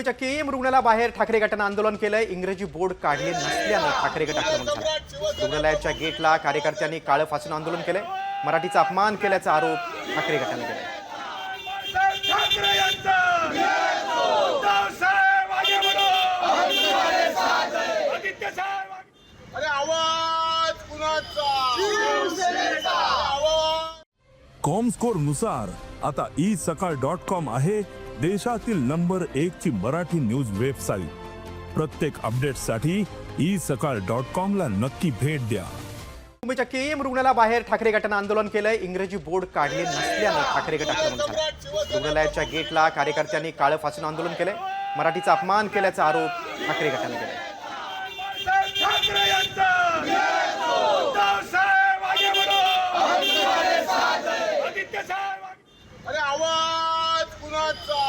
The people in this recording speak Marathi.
मुंबईच्या केईएम रुग्णालयाबाहेर ठाकरे गटानं आंदोलन केलंय. इंग्रजी बोर्ड काढले नसल्यानं ठाकरे गट आक्रमण झालं. रुग्णालयाच्या गेटला कार्यकर्त्यांनी काळं फासून आंदोलन केलंय. मराठीचा अपमान केल्याचा आरोप ठाकरे गटाने केलाय. आवाज कॉमस्कोरनुसार आता ई सकाळ डॉट कॉम आहे. देशातील नंबर एक ची मराठी न्यूज वेबसाईट. प्रत्येक अपडेटसाठी ई सकाळ डॉट कॉम ला नक्की भेट द्या. मुंबईच्या केईएम रुग्णालयाबाहेर ठाकरे गटानं आंदोलन केलंय. इंग्रजी बोर्ड काढले नसल्यानं ठाकरे गट आक्रमण झालं. रुग्णालयाच्या गेटला कार्यकर्त्यांनी काळं फासून आंदोलन केलंय. मराठीचा अपमान केल्याचा आरोप ठाकरे गटाने केलाय. अरे आवाज कुणाचा?